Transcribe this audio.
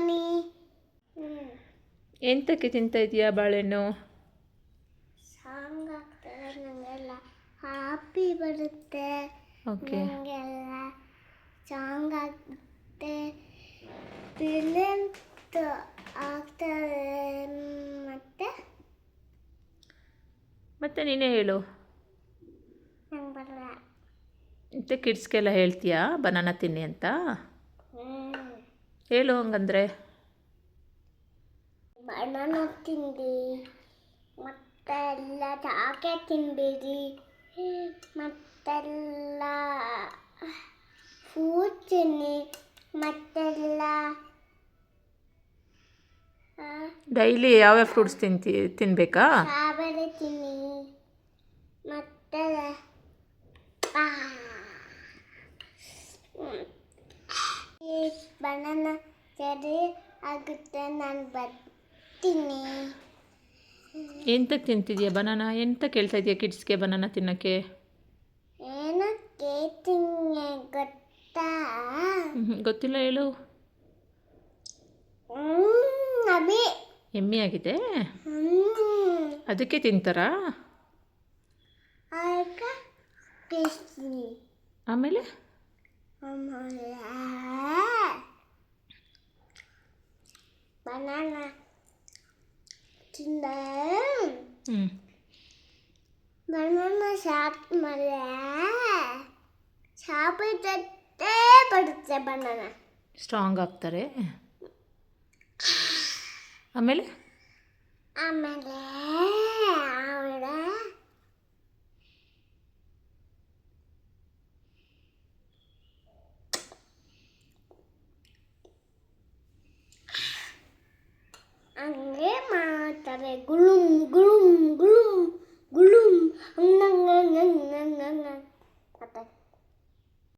ಹ್ಞೂ ಎಂತಕ್ಕೆ ತಿಂತಾ ಇದೆಯಾ ಬಾಳೆಹಣ್ಣು? ಸಾಂಗ್ ಆಗ್ತದೆ ನನಗೆಲ್ಲ ಹ್ಯಾಪಿ ಬರುತ್ತೆ. ಓಕೆ ನನಗೆಲ್ಲ ಸಾಂಗ್ ಆಗುತ್ತೆ ಬ್ರಿಲಿಯಂಟ್ ಆಗ್ತದೆ ಮತ್ತೆ? ಮತ್ತೆ ನೀನೇ ಹೇಳು. ನಂಗೆ ಬರಲ್ಲ. ಮತ್ತೆ ಕಿಡ್ಸ್ಗೆಲ್ಲ ಹೇಳ್ತೀಯಾ? ಬನಾನ ತಿನ್ನಿ ಅಂತ? ಹೇಳು ಹಂಗಂದ್ರೆ. ಬನಾನ ತಿಂದು ಮತ್ತೆ ಎಲ್ಲ ಚಾಕೆ ತಿನ್ಬೇಡಿ ಮತ್ತೆಲ್ಲ ಫ್ರೂಟ್ ತಿನ್ನಿ ಮತ್ತೆಲ್ಲ ಡೈಲಿ ಯಾವ್ಯಾವ ಫ್ರೂಟ್ಸ್ ತಿಂತಿ ತಿನ್ನಬೇಕಾ ಸ್ಟ್ರಾಬೆರಿ ತಿನ್ನಿ ಮತ್ತೆ ಬನಾನ ಸರಿ ಆಗುತ್ತೆ ನಾನು ಬರ್ತೀನಿ. ಎಂತಕ್ಕೆ ತಿಂತಿದ್ಯಾ ಬನಾನ? ಎಂತ ಕೇಳ್ತಾ ಇದೆಯಾ ಕಿಡ್ಸ್ಗೆ ಬನಾನ ತಿನ್ನೋಕ್ಕೆ? ಏನಕ್ಕೆ ತಿನ್ನೆ ಗೊತ್ತಾ? ಗೊತ್ತಿಲ್ಲ ಹೇಳು. ಹ್ಮ್, ಅಭಿ. ಎಮ್ಮೆ ಆಗಿದೆ? ಹ್ಮ್. ಅದಕ್ಕೆ ತಿಂತಾರಾ? ಆಗ ಆಮೇಲೆ ಬನಾನ ತಿಂದ ಹ್ಞೂ ಬನಾನ ಶಾಪ್ ಮೇಲೆ ಶಾಪ್ ಜೊತೆ ಬರುತ್ತೆ ಬನಾನ ಸ್ಟ್ರಾಂಗ್ ಆಗ್ತಾರೆ ಆಮೇಲೆ ಆಮೇಲೆ ಆಮೇಲೆ সঙ্গে মা তারে গুলুম গুলুম গুলুম গুলুম